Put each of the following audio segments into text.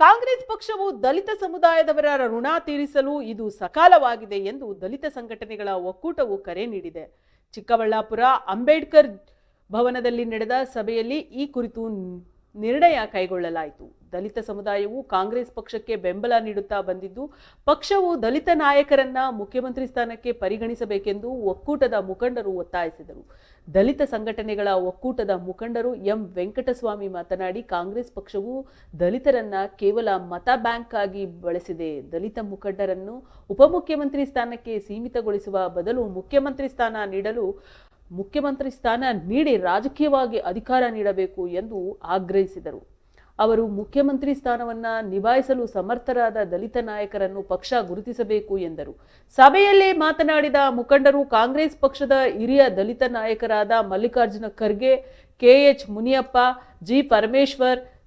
ಕಾಂಗ್ರೆಸ್ ಪಕ್ಷವು ದಲಿತ ಸಮುದಾಯದವರ ಋಣ ತೀರಿಸಲು ಇದು ಸಕಾಲವಾಗಿದೆ ಎಂದು ದಲಿತ ಸಂಘಟನೆಗಳ ಒಕ್ಕೂಟವು ಕರೆ ನೀಡಿದೆ. ಚಿಕ್ಕಬಳ್ಳಾಪುರ ಅಂಬೇಡ್ಕರ್ ಭವನದಲ್ಲಿ ನಡೆದ ಸಭೆಯಲ್ಲಿ ಈ ಕುರಿತು ನಿರ್ಣಯ ಕೈಗೊಳ್ಳಲಾಯಿತು. ದಲಿತ ಸಮುದಾಯವು ಕಾಂಗ್ರೆಸ್ ಪಕ್ಷಕ್ಕೆ ಬೆಂಬಲ ನೀಡುತ್ತಾ ಬಂದಿದ್ದು, ಪಕ್ಷವು ದಲಿತ ನಾಯಕರನ್ನ ಮುಖ್ಯಮಂತ್ರಿ ಸ್ಥಾನಕ್ಕೆ ಪರಿಗಣಿಸಬೇಕೆಂದು ಒಕ್ಕೂಟದ ಮುಖಂಡರು ಒತ್ತಾಯಿಸಿದರು. ದಲಿತ ಸಂಘಟನೆಗಳ ಒಕ್ಕೂಟದ ಮುಖಂಡರು ಎಂ. ವೆಂಕಟಸ್ವಾಮಿ ಮಾತನಾಡಿ, ಕಾಂಗ್ರೆಸ್ ಪಕ್ಷವು ದಲಿತರನ್ನ ಕೇವಲ ಮತ ಬ್ಯಾಂಕ್ ಆಗಿ ಬಳಸಿದೆ. ದಲಿತ ಮುಖಂಡರನ್ನು ಉಪಮುಖ್ಯಮಂತ್ರಿ ಸ್ಥಾನಕ್ಕೆ ಸೀಮಿತಗೊಳಿಸುವ ಬದಲು ಮುಖ್ಯಮಂತ್ರಿ ಸ್ಥಾನ ನೀಡಲು ಮುಖ್ಯಮಂತ್ರಿ ಸ್ಥಾನ ನೀಡಿ ರಾಜಕೀಯವಾಗಿ ಅಧಿಕಾರ ನೀಡಬೇಕು ಎಂದು ಆಗ್ರಹಿಸಿದರು. ಅವರು ಮುಖ್ಯಮಂತ್ರಿ ಸ್ಥಾನವನ್ನು ನಿಭಾಯಿಸಲು ಸಮರ್ಥರಾದ ದಲಿತ ನಾಯಕರನ್ನು ಪಕ್ಷ ಗುರುತಿಸಬೇಕು ಎಂದರು. ಸಭೆಯಲ್ಲಿ ಮಾತನಾಡಿದ ಮುಖಂಡರು ಕಾಂಗ್ರೆಸ್ ಪಕ್ಷದ ಹಿರಿಯ ದಲಿತ ನಾಯಕರಾದ Mallikarjun Kharge K H Muniyappa, G Parameshwar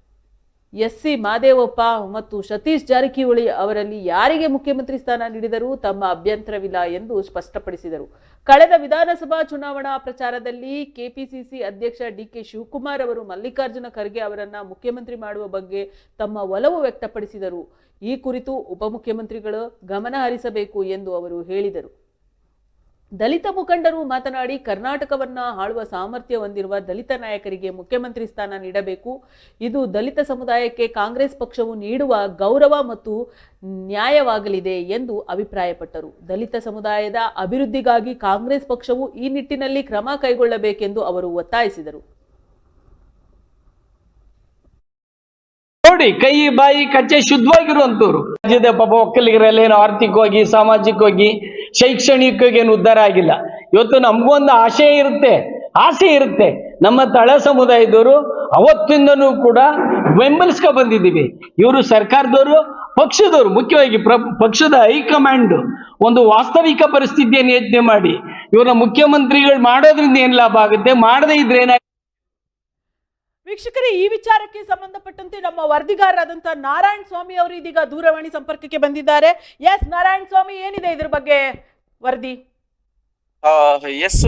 S C Mahadevappa ಮತ್ತು ಸತೀಶ್ ಜಾರಕಿಹೊಳಿ ಅವರಲ್ಲಿ ಯಾರಿಗೆ ಮುಖ್ಯಮಂತ್ರಿ ಸ್ಥಾನ ನೀಡಿದರೂ ತಮ್ಮ ಅಭ್ಯಂತರವಿಲ್ಲ ಎಂದು ಸ್ಪಷ್ಟಪಡಿಸಿದರು. ಕಳೆದ ವಿಧಾನಸಭಾ ಚುನಾವಣಾ ಪ್ರಚಾರದಲ್ಲಿ ಕೆಪಿಸಿಸಿ ಅಧ್ಯಕ್ಷ ಡಿಕೆ ಶಿವಕುಮಾರ್ ಅವರು ಮಲ್ಲಿಕಾರ್ಜುನ ಖರ್ಗೆ ಅವರನ್ನು ಮುಖ್ಯಮಂತ್ರಿ ಮಾಡುವ ಬಗ್ಗೆ ತಮ್ಮ ಒಲವು ವ್ಯಕ್ತಪಡಿಸಿದರು. ಈ ಕುರಿತು ಉಪಮುಖ್ಯಮಂತ್ರಿಗಳು ಗಮನ ಹರಿಸಬೇಕು ಎಂದು ಅವರು ಹೇಳಿದರು. ದಲಿತ ಮುಖಂಡರು ಮಾತನಾಡಿ ಕರ್ನಾಟಕವನ್ನ ಆಳುವ ಸಾಮರ್ಥ್ಯ ಹೊಂದಿರುವ ದಲಿತ ನಾಯಕರಿಗೆ ಮುಖ್ಯಮಂತ್ರಿ ಸ್ಥಾನ ನೀಡಬೇಕು. ಇದು ದಲಿತ ಸಮುದಾಯಕ್ಕೆ ಕಾಂಗ್ರೆಸ್ ಪಕ್ಷವು ನೀಡುವ ಗೌರವ ಮತ್ತು ನ್ಯಾಯವಾಗಲಿದೆ ಎಂದು ಅಭಿಪ್ರಾಯಪಟ್ಟರು. ದಲಿತ ಸಮುದಾಯದ ಅಭಿವೃದ್ಧಿಗಾಗಿ ಕಾಂಗ್ರೆಸ್ ಪಕ್ಷವು ಈ ನಿಟ್ಟಿನಲ್ಲಿ ಕ್ರಮ ಕೈಗೊಳ್ಳಬೇಕೆಂದು ಅವರು ಒತ್ತಾಯಿಸಿದರು. ನೋಡಿ, ಕೈ, ಬಾಯಿ, ಕಚ್ಚೆ ಶುದ್ಧವಾಗಿರುವಂತವ್ರು. ರಾಜ್ಯದ ಪಾಪ ಒಕ್ಕಲಿಗರಲ್ಲೇನು ಆರ್ಥಿಕವಾಗಿ, ಸಾಮಾಜಿಕವಾಗಿ ಶೈಕ್ಷಣಿಕವಾಗಿ ಏನು ಉದ್ಧಾರ ಆಗಿಲ್ಲ. ಇವತ್ತು ನಮಗೊಂದು ಆಶೆ ಇರುತ್ತೆ, ಆಸೆ ಇರುತ್ತೆ. ನಮ್ಮ ತಳ ಸಮುದಾಯದವರು ಅವತ್ತಿಂದನೂ ಕೂಡ ಬೆಂಬಲಿಸ್ಕೊ ಬಂದಿದ್ದೀವಿ ಇವರು ಸರ್ಕಾರದವರು, ಪಕ್ಷದವರು, ಮುಖ್ಯವಾಗಿ ಪ್ರ, ಪಕ್ಷದ ಹೈಕಮಾಂಡ್ ಒಂದು ವಾಸ್ತವಿಕ ಪರಿಸ್ಥಿತಿಯನ್ನು ಯೋಚನೆ ಮಾಡಿ. ಇವರ ಮುಖ್ಯಮಂತ್ರಿಗಳು ಮಾಡೋದ್ರಿಂದ ಏನು ಲಾಭ ಆಗುತ್ತೆ? ಮಾಡದೇ ಇದ್ರೆ ಏನಾಗುತ್ತೆ ವೀಕ್ಷಕರೇ, ಈ ವಿಚಾರಕ್ಕೆ ಸಂಬಂಧಪಟ್ಟಂತೆ ನಮ್ಮ ವರದಿಗಾರರಾದಂಥ ನಾರಾಯಣ ಸ್ವಾಮಿ ಅವರು ಇದೀಗ ದೂರವಾಣಿ ಸಂಪರ್ಕಕ್ಕೆ ಬಂದಿದ್ದಾರೆ. ಎಸ್, ನಾರಾಯಣ ಸ್ವಾಮಿ, ಏನಿದೆ ಇದ್ರ ಬಗ್ಗೆ ವರದಿ? ಎಸ್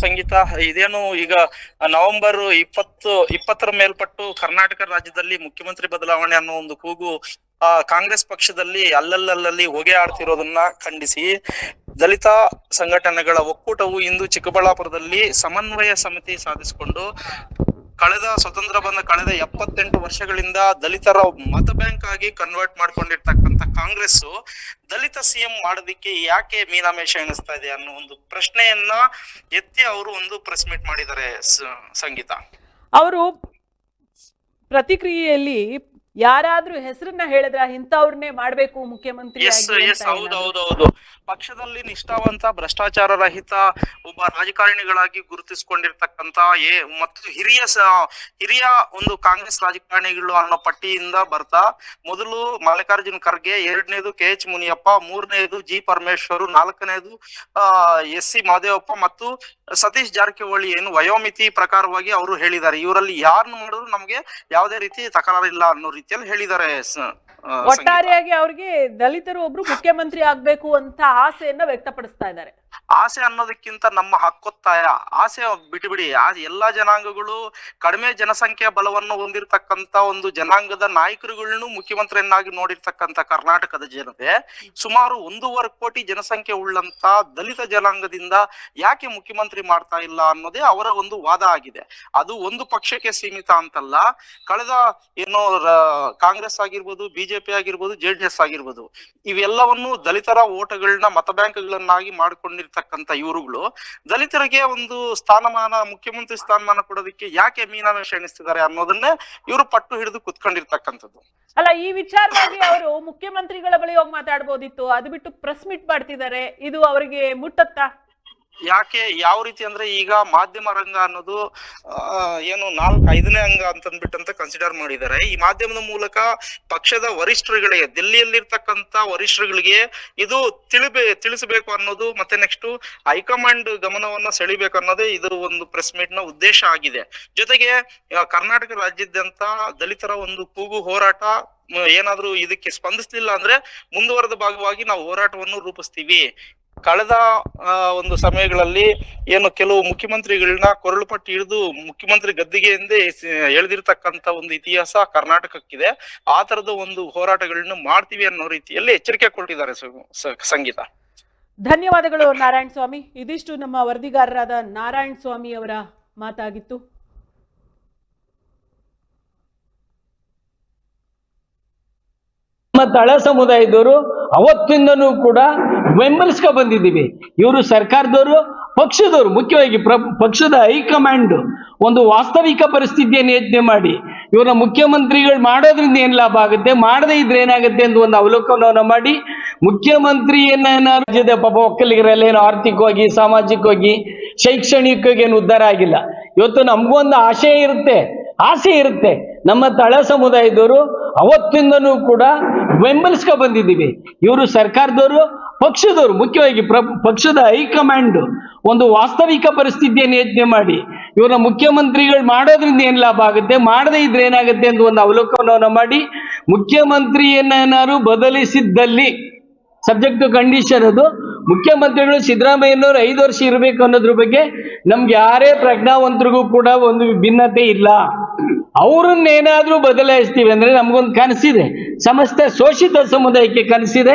ಸಂಗೀತ, ಇದೇನು ಈಗ ನವೆಂಬರ್ ಇಪ್ಪತ್ತು, ಇಪ್ಪತ್ತರ ಮೇಲ್ಪಟ್ಟು ಕರ್ನಾಟಕ ರಾಜ್ಯದಲ್ಲಿ ಮುಖ್ಯಮಂತ್ರಿ ಬದಲಾವಣೆ ಅನ್ನೋ ಒಂದು ಕೂಗು, ಆ, ಕಾಂಗ್ರೆಸ್ ಪಕ್ಷದಲ್ಲಿ ಅಲ್ಲಲ್ಲಲ್ಲಿ ಹೊಗೆ ಆಡ್ತಿರೋದನ್ನ ಖಂಡಿಸಿ, ದಲಿತ ಸಂಘಟನೆಗಳ ಒಕ್ಕೂಟವು ಇಂದು ಚಿಕ್ಕಬಳ್ಳಾಪುರದಲ್ಲಿ ಸಮನ್ವಯ ಸಮಿತಿ ಸಾಧಿಸಿಕೊಂಡು ಕಳೆದ ಸ್ವತಂತ್ರ ಬಂದ ಕಳೆದ ಎಪ್ಪತ್ತೆಂಟು ವರ್ಷಗಳಿಂದ ದಲಿತರ ಮತ ಬ್ಯಾಂಕ್ ಆಗಿ ಕನ್ವರ್ಟ್ ಮಾಡ್ಕೊಂಡಿರ್ತಕ್ಕಂಥ ಕಾಂಗ್ರೆಸ್ ದಲಿತ ಸಿಎಂ ಮಾಡೋದಿಕ್ಕೆ ಯಾಕೆ ಮೀನಾಮೇಷ ಎಣಿಸ್ತಾ ಇದೆ ಅನ್ನೋ ಒಂದು ಪ್ರಶ್ನೆಯನ್ನ ಎತ್ತಿ ಅವರು ಒಂದು ಪ್ರೆಸ್ ಮೀಟ್ ಮಾಡಿದ್ದಾರೆ ಸಂಗೀತ. ಅವರು ಪ್ರತಿಕ್ರಿಯೆಯಲ್ಲಿ ಯಾರಾದ್ರೂ ಹೆಸರನ್ನ ಹೇಳಿದ್ರ ಇಂಥವ್ರನ್ನೇ ಮಾಡ್ಬೇಕು ಮುಖ್ಯಮಂತ್ರಿ ಎಸ್ ಎಸ್ ಹೌದು ಹೌದು ಹೌದು. ಪಕ್ಷದಲ್ಲಿ ನಿಷ್ಠಾವಂತ ಭ್ರಷ್ಟಾಚಾರ ರಹಿತ ಒಬ್ಬ ರಾಜಕಾರಣಿಗಳಾಗಿ ಗುರುತಿಸಿಕೊಂಡಿರ್ತಕ್ಕಂತ ಏ ಮತ್ತು ಹಿರಿಯ ಹಿರಿಯ ಒಂದು ಕಾಂಗ್ರೆಸ್ ರಾಜಕಾರಣಿಗಳು ಅನ್ನೋ ಪಟ್ಟಿಯಿಂದ ಬರ್ತಾ ಮೊದಲು ಮಲ್ಲಿಕಾರ್ಜುನ್ ಖರ್ಗೆ ಎರಡನೇದು ಕೆ ಎಚ್ ಮುನಿಯಪ್ಪ ಮೂರನೇದು ಜಿ ಪರಮೇಶ್ವರ್ ನಾಲ್ಕನೇದು ಆ ಎಸ್ ಸಿ ಮಹದೇವಪ್ಪ ಮತ್ತು ಸತೀಶ್ ಜಾರಕಿಹೊಳಿ ಏನು ವಯೋಮಿತಿ ಪ್ರಕಾರವಾಗಿ ಅವರು ಹೇಳಿದ್ದಾರೆ. ಇವರಲ್ಲಿ ಯಾರನ್ನು ಮಾಡಿದ್ರು ನಮಗೆ ಯಾವುದೇ ರೀತಿ ತಕರಾರಿಲ್ಲ ಅನ್ನೋ ರೀತಿಯಲ್ಲಿ ಹೇಳಿದ್ದಾರೆ ಆ, ಸಂಗೀತ. ಒಟ್ಟಾರೆಯಾಗಿ ಅವ್ರಿಗೆ ದಲಿತರು ಒಬ್ರು ಮುಖ್ಯಮಂತ್ರಿ ಆಗ್ಬೇಕು ಅಂತ ಆಸೆಯನ್ನ ವ್ಯಕ್ತಪಡಿಸ್ತಾ ಇದ್ದಾರೆ ಆಸೆ ಅನ್ನೋದಕ್ಕಿಂತ ನಮ್ಮ ಹಕ್ಕೊತ್ತಾಯ. ಆಸೆ ಬಿಟ್ಟು ಬಿಡಿ ಆ ಎಲ್ಲಾ ಜನಾಂಗಗಳು ಕಡಿಮೆ ಜನಸಂಖ್ಯೆ ಬಲವನ್ನು ಹೊಂದಿರತಕ್ಕಂತ ಒಂದು ಜನಾಂಗದ ನಾಯಕರುಗಳನ್ನು ಮುಖ್ಯಮಂತ್ರಿಯನ್ನಾಗಿ ನೋಡಿರ್ತಕ್ಕಂತ ಕರ್ನಾಟಕದ ಜನತೆ, ಸುಮಾರು ಒಂದೂವರೆ ಕೋಟಿ ಜನಸಂಖ್ಯೆ ಉಳ್ಳಂತ ದಲಿತ ಜನಾಂಗದಿಂದ ಯಾಕೆ ಮುಖ್ಯಮಂತ್ರಿ ಮಾಡ್ತಾ ಇಲ್ಲ ಅನ್ನೋದೇ ಅವರ ಒಂದು ವಾದ ಆಗಿದೆ. ಅದು ಒಂದು ಪಕ್ಷಕ್ಕೆ ಸೀಮಿತ ಅಂತಲ್ಲ. ಕಳೆದ ಏನೋ ಕಾಂಗ್ರೆಸ್ ಆಗಿರ್ಬೋದು, ಬಿಜೆಪಿ ಆಗಿರ್ಬೋದು ಜೆಡಿಎಸ್ ಆಗಿರ್ಬೋದು, ಇವೆಲ್ಲವನ್ನು ದಲಿತರ ಓಟಗಳನ್ನ ಮತ ಬ್ಯಾಂಕ್ಗಳನ್ನಾಗಿ ಮಾಡಿಕೊಂಡಿರ್ತಕ್ಕಂತ ಇವರುಗಳು ದಲಿತರಿಗೆ ಒಂದು ಸ್ಥಾನಮಾನ, ಮುಖ್ಯಮಂತ್ರಿ ಸ್ಥಾನಮಾನ ಕೊಡೋದಕ್ಕೆ ಯಾಕೆ ಮೀನಾಮೇಷ ಎಣಿಸ್ತಿದ್ದಾರೆ ಅನ್ನೋದನ್ನೇ ಇವರು ಪಟ್ಟು ಹಿಡಿದು ಕುತ್ಕೊಂಡಿರ್ತಕ್ಕಂಥದ್ದು. ಅಲ್ಲ, ಈ ವಿಚಾರವಾಗಿ ಅವರು ಮುಖ್ಯಮಂತ್ರಿಗಳ ಬಳಿ ಹೋಗಿ ಮಾತಾಡ್ಬೋದಿತ್ತು. ಅದು ಬಿಟ್ಟು ಪ್ರೆಸ್ ಮೀಟ್ ಮಾಡ್ತಿದ್ದಾರೆ. ಇದು ಅವರಿಗೆ ಮುಟ್ಟತ್ತಾ? ಯಾಕೆ, ಯಾವ ರೀತಿ ಅಂದ್ರೆ ಈಗ ಮಾಧ್ಯಮ ರಂಗ ಅನ್ನೋದು ಏನು ನಾಲ್ಕು ಐದನೇ ಅಂಗ ಅಂತ ಅಂದ್ಬಿಟ್ಟಂತ ಕನ್ಸಿಡರ್ ಮಾಡಿದ್ದಾರೆ. ಈ ಮಾಧ್ಯಮದ ಮೂಲಕ ಪಕ್ಷದ ವರಿಷ್ಠರುಗಳಿಗೆ ದಿಲ್ಲಿಯಲ್ಲಿರ್ತಕ್ಕಂತ ವರಿಷ್ಠರುಗಳಿಗೆ ಇದು ತಿಳಿಬೇ, ತಿಳಿಸಬೇಕು ಅನ್ನೋದು ಮತ್ತೆ ನೆಕ್ಸ್ಟ್ ಹೈಕಮಾಂಡ್ ಗಮನವನ್ನ ಸೆಳಿಬೇಕು ಅನ್ನೋದೇ ಇದು ಒಂದು ಪ್ರೆಸ್ ಮೀಟ್ನ ಉದ್ದೇಶ ಆಗಿದೆ. ಜೊತೆಗೆ ಕರ್ನಾಟಕ ರಾಜ್ಯಾದ್ಯಂತ ದಲಿತರ ಒಂದು ಕೂಗು ಹೋರಾಟ ಏನಾದ್ರೂ ಇದಕ್ಕೆ ಸ್ಪಂದಿಸ್ಲಿಲ್ಲ ಅಂದ್ರೆ ಮುಂದುವರೆದ ಭಾಗವಾಗಿ ನಾವು ಹೋರಾಟವನ್ನು ರೂಪಿಸ್ತೀವಿ. ಕಳೆದ ಒಂದು ಸಮಯಗಳಲ್ಲಿ ಏನು ಕೆಲವು ಮುಖ್ಯಮಂತ್ರಿಗಳನ್ನ ಕೊರಳು ಪಟ್ಟಿ ಹಿಡಿದು ಮುಖ್ಯಮಂತ್ರಿ ಗದ್ದಿಗೆ ಎಂದೇ ಎಳೆದಿರ್ತಕ್ಕಂತ ಒಂದು ಇತಿಹಾಸ ಕರ್ನಾಟಕಕ್ಕಿದೆ. ಆ ತರದ ಒಂದು ಹೋರಾಟಗಳನ್ನು ಮಾಡ್ತೀವಿ ಅನ್ನೋ ರೀತಿಯಲ್ಲಿ ಎಚ್ಚರಿಕೆ ಕೊಟ್ಟಿದ್ದಾರೆ ಸಂಗೀತ. ಧನ್ಯವಾದಗಳು ನಾರಾಯಣ ಸ್ವಾಮಿ ಇದಿಷ್ಟು ನಮ್ಮ ವರದಿಗಾರರಾದ ನಾರಾಯಣ ಸ್ವಾಮಿ ಅವರ ಮಾತಾಗಿತ್ತು. ನಮ್ಮ ತಳ ಸಮುದಾಯದವರು ಅವತ್ತಿಂದನೂ ಕೂಡ ಬೆಂಬಲಿಸ್ಕೊ ಬಂದಿದ್ದೀವಿ. ಇವರು ಸರ್ಕಾರದವರು, ಪಕ್ಷದವರು, ಮುಖ್ಯವಾಗಿ ಪ್ರ, ಪಕ್ಷದ ಹೈಕಮಾಂಡ್ ಒಂದು ವಾಸ್ತವಿಕ ಪರಿಸ್ಥಿತಿಯನ್ನು ಯೋಚನೆ ಮಾಡಿ. ಇವರ ಮುಖ್ಯಮಂತ್ರಿಗಳು ಮಾಡೋದ್ರಿಂದ ಏನ್ ಲಾಭ ಆಗುತ್ತೆ? ಮಾಡದೇ ಇದ್ರೆ ಏನಾಗುತ್ತೆ ಅಂತ ಒಂದು ಅವಲೋಕನವನ್ನು ಮಾಡಿ ಮುಖ್ಯಮಂತ್ರಿಯನ್ನ ರಾಜ್ಯದ ಪಾಪ ಒಕ್ಕಲಿಗರಲ್ಲಿ ಏನು ಆರ್ಥಿಕವಾಗಿ, ಸಾಮಾಜಿಕವಾಗಿ, ಶೈಕ್ಷಣಿಕವಾಗಿ ಏನು ಉದ್ಧಾರ ಆಗಿಲ್ಲ. ಇವತ್ತು ನಮಗೂ ಒಂದು ಆಶಯ ಇರುತ್ತೆ. ಆಸೆ ಇರುತ್ತೆ. ನಮ್ಮ ತಳ ಸಮುದಾಯದವರು ಅವತ್ತಿಂದನೂ ಕೂಡ ಬೆಂಬಲಿಸ್ಕೊ ಬಂದಿದ್ದೀವಿ. ಇವರು ಸರ್ಕಾರದವರು, ಪಕ್ಷದವರು, ಮುಖ್ಯವಾಗಿ ಪ್ರ, ಪಕ್ಷದ ಹೈಕಮಾಂಡ್ ಒಂದು ವಾಸ್ತವಿಕ ಪರಿಸ್ಥಿತಿಯನ್ನು ಯೋಚನೆ ಮಾಡಿ. ಇವರ ಮುಖ್ಯಮಂತ್ರಿಗಳು ಮಾಡೋದ್ರಿಂದ ಏನು ಲಾಭ ಆಗುತ್ತೆ? ಮಾಡದೇ ಇದ್ರೆ ಏನಾಗುತ್ತೆ ಅಂತ ಒಂದು ಅವಲೋಕನವನ್ನು ಮಾಡಿ ಮುಖ್ಯಮಂತ್ರಿಯನ್ನೇನಾದ್ರು ಬದಲಿಸಿದ್ದಲ್ಲಿ, ಸಬ್ಜೆಕ್ಟ್ ಕಂಡೀಷನ್ ಅದು, ಮುಖ್ಯಮಂತ್ರಿಗಳು ಸಿದ್ದರಾಮಯ್ಯನವರು ಐದು ವರ್ಷ ಇರಬೇಕು ಅನ್ನೋದ್ರ ಬಗ್ಗೆ ನಮ್ಗೆ ಯಾರೇ ಪ್ರಜ್ಞಾವಂತರಿಗೂ ಕೂಡ ಒಂದು ಭಿನ್ನತೆ ಇಲ್ಲ. ಅವ್ರನ್ನೇನಾದ್ರೂ ಬದಲಾಯಿಸ್ತೀವಿ ಅಂದ್ರೆ ನಮ್ಗೊಂದು ಕನಸಿದೆ. ಸಮಸ್ತ ಶೋಷಿತ ಸಮುದಾಯಕ್ಕೆ ಕನಸಿದೆ.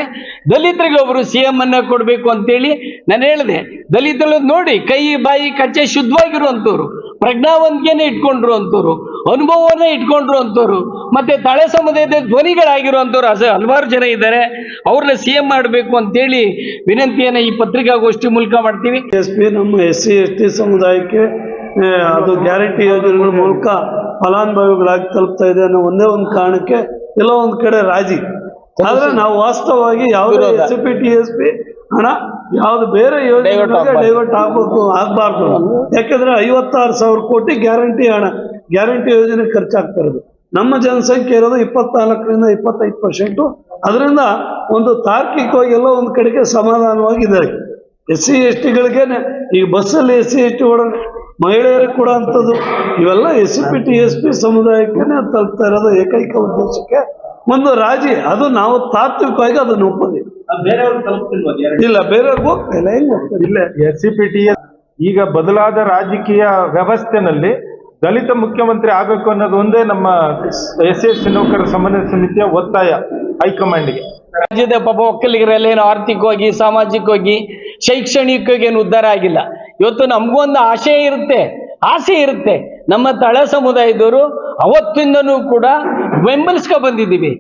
ದಲಿತರಿಗೆ ಒಬ್ಬರು ಸಿ ಎಂ ಅನ್ನ ಕೊಡ್ಬೇಕು ಅಂತೇಳಿ ನಾನು ಹೇಳಿದೆ. ದಲಿತರು ನೋಡಿ, ಕೈ, ಬಾಯಿ, ಕಚ್ಚೆ ಶುದ್ಧವಾಗಿರುವಂಥವ್ರು ಪ್ರಜ್ಞಾವಂತಿಕೆನ ಇಟ್ಕೊಂಡ್ರು ಅಂತವ್ರು ಅನುಭವವನ್ನ ಇಟ್ಕೊಂಡ್ರು ಅಂತವ್ರು ಮತ್ತೆ ತಳೆ ಸಮುದಾಯದ ಧ್ವನಿಗಳಾಗಿರುವಂಥವ್ರು ಅಸ ಹಲವಾರು ಜನ ಇದ್ದಾರೆ. ಅವ್ರನ್ನ ಸಿ ಎಂ ಮಾಡಬೇಕು ಅಂತೇಳಿ ವಿನಂತಿಯನ್ನ ಈ ಪತ್ರಿಕಾಗೋಷ್ಠಿ ಮೂಲಕ ಮಾಡ್ತೀವಿ. ಎಸ್ ಪಿ, ನಮ್ಮ ಎಸ್ ಸಿ, ಎಸ್ ಟಿ ಸಮುದಾಯಕ್ಕೆ ಅದು ಗ್ಯಾರಂಟಿ ಯೋಜನೆಗಳ ಮೂಲಕ ಫಲಾನುಭವಿಗಳಾಗಿ ತಲುಪ್ತಾ ಇದೆ ಅನ್ನೋ ಒಂದೇ ಒಂದು ಕಾರಣಕ್ಕೆ ಎಲ್ಲ ಒಂದು ಕಡೆ ರಾಜಿ. ಆದ್ರೆ ನಾವು ವಾಸ್ತವವಾಗಿ ಯಾವುದೇ. S P T S P ಹಣ ಯಾವ್ದು ಬೇರೆ ಯೋಜನೆಗಳಿಗೆ ಆಗ್ಬಾರ್ದು. ಡೈವರ್ಟ್ ಆಗ್ಬೇಕು ಆಗ್ಬಾರ್ದು. ಯಾಕಂದ್ರೆ ಐವತ್ತಾರು ಸಾವಿರ ಕೋಟಿ ಗ್ಯಾರಂಟಿ ಹಣ ಗ್ಯಾರಂಟಿ ಯೋಜನೆ ಖರ್ಚಾಗ್ತಾ ಇರೋದು. ನಮ್ಮ ಜನಸಂಖ್ಯೆ ಇರೋದು ಇಪ್ಪತ್ನಾಲ್ಕರಿಂದ ಇಪ್ಪತ್ತೈದು ಪರ್ಸೆಂಟು ಅದರಿಂದ ಒಂದು ತಾರ್ಕಿಕವಾಗಿ ಎಲ್ಲ ಒಂದು ಕಡೆಗೆ ಸಮಾಧಾನವಾಗಿದ್ದಾರೆ. ಎಸ್ ಸಿ ಎಸ್ ಟಿಗಳಿಗೆ ಈಗ ಬಸ್ಸಲ್ಲಿ ಎಸ್ ಸಿ ಎಸ್ ಟಿ ಓಡೋ ಮಹಿಳೆಯರಿಗೆ ಕೂಡ ಅಂಥದ್ದು ಇವೆಲ್ಲ S C P T S P ಸಮುದಾಯಕ್ಕೆ ತಲುಪ್ತಾ ಇರೋದು ಏಕೈಕ ಉದ್ದೇಶಕ್ಕೆ ಒಂದು ರಾಜಿ. ಅದು ನಾವು ತಾತ್ವಿಕವಾಗಿ ಅದನ್ನು ಒಪ್ಪದೆ ಇಲ್ಲ ಬೇರೆಯವ್ರಿಗೆ ಹೋಗ್ತಿಲ್ಲ ಹೆಂಗ್ ಇಲ್ಲ? ಎಸ್ ಸಿ ಪಿ ಟಿ ಈಗ ಬದಲಾದ ರಾಜಕೀಯ ವ್ಯವಸ್ಥೆನಲ್ಲಿ ದಲಿತ ಮುಖ್ಯಮಂತ್ರಿ ಆಗಬೇಕು ಅನ್ನೋದು ಒಂದೇ ನಮ್ಮ ಎಸ್ ಎಸ್ ನೌಕರ ಸಮನ್ವಯ ಸಮಿತಿಯ ಒತ್ತಾಯ ಹೈಕಮಾಂಡ್ಗೆ. ರಾಜ್ಯದ ಪಾಪ ಒಕ್ಕಲಿಗರಲ್ಲಿ ಏನು ಆರ್ಥಿಕವಾಗಿ ಸಾಮಾಜಿಕವಾಗಿ ಶೈಕ್ಷಣಿಕವಾಗಿ ಏನು ಉದ್ಧಾರ ಆಗಿಲ್ಲ. ಇವತ್ತು ನಮಗೊಂದು ಆಶೆ ಇರುತ್ತೆ ಆಸೆ ಇರುತ್ತೆ. ನಮ್ಮ ತಳ ಸಮುದಾಯದವರು ಅವತ್ತಿಂದನೂ ಕೂಡ ಬೆಂಬಲಿಸ್ಕೊ ಬಂದಿದ್ದೀವಿ.